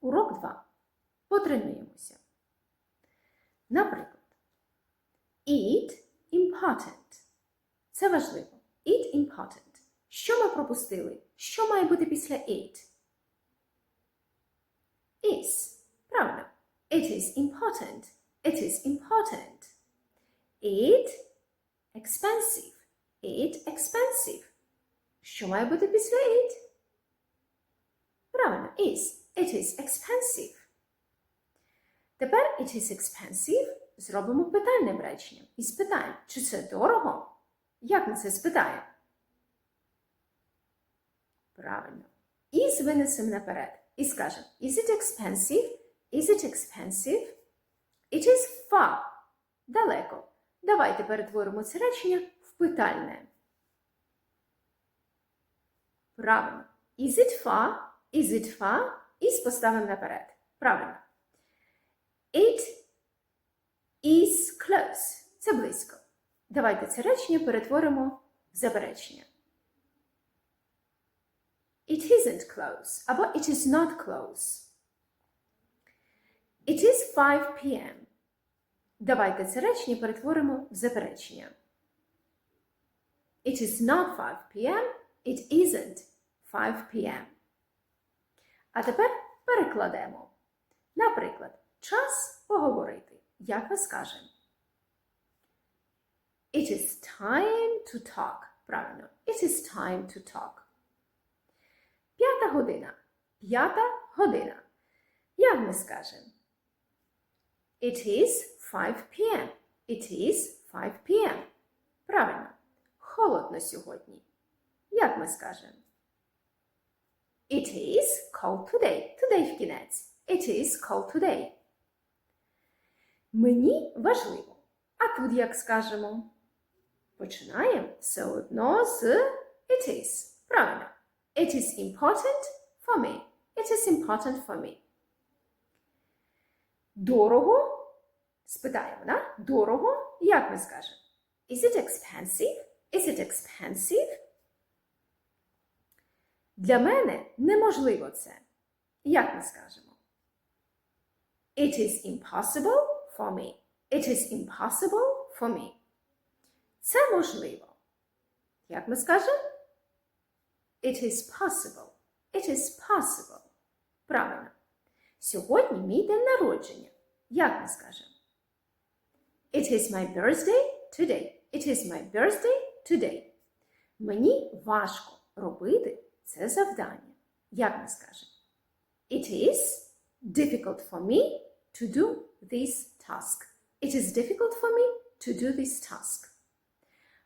Урок 2. Потренуємося. Наприклад, eat important. Це важливо. Eat important. Що ми пропустили? Що має бути після eat? Is. Правильно. It is important. It is important. Eat expensive. Eat expensive. Що має бути після eat? Правильно, is. It is expensive. Тепер it is expensive зробимо питальним реченням і спитаємо, чи це дорого? Як ми це спитаємо? Правильно. Is винесемо наперед і скажемо Is it expensive? Is it expensive? It is far. Далеко. Давайте перетворимо це речення в питальне. Правильно. Is it far? Is it far? Is поставимо наперед. Правильно. It is close. Це близько. Давайте це речення перетворимо в заперечення. It isn't close або it is not close. It is 5 p.m. Давайте це речення перетворимо в заперечення. It is not 5 p.m. It isn't 5 p.m. А тепер перекладемо. Наприклад, час поговорити. Як ми скажемо? It is time to talk. Правильно. It is time to talk. П'ята година. П'ята година. Як ми скажемо? It is 5 p.m. It is 5 p.m. Правильно. Холодно сьогодні. Як ми скажемо? It is cold today. Today в кінець. It is cold today. Мені важливо. А тут як скажемо? Починаємо все одно з it is. Правильно. It is important for me. It is important for me. Дорого. Спитаємо, да? Дорого. Як ми скажемо? Is it expensive? Is it expensive? Для мене неможливо це. Як ми скажемо? It is impossible for me. It is impossible for me. Це можливо. Як ми скажемо? It is possible. It is possible. Правильно. Сьогодні мій день народження. Як ми скажемо? It is my birthday today. It is my birthday today. Мені важко робити це завдання. Як ми скажемо? It is difficult for me to do this task. It is difficult for me to do this task.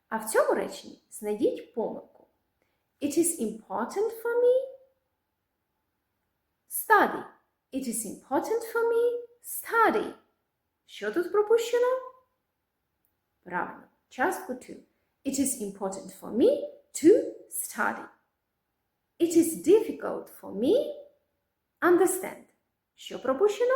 А в цьому реченні знайдіть помилку. It is important for me study. It is important for me study. Що тут пропущено? Правильно. Частку to. It is important for me to study. It is difficult for me understand. Що пропущено?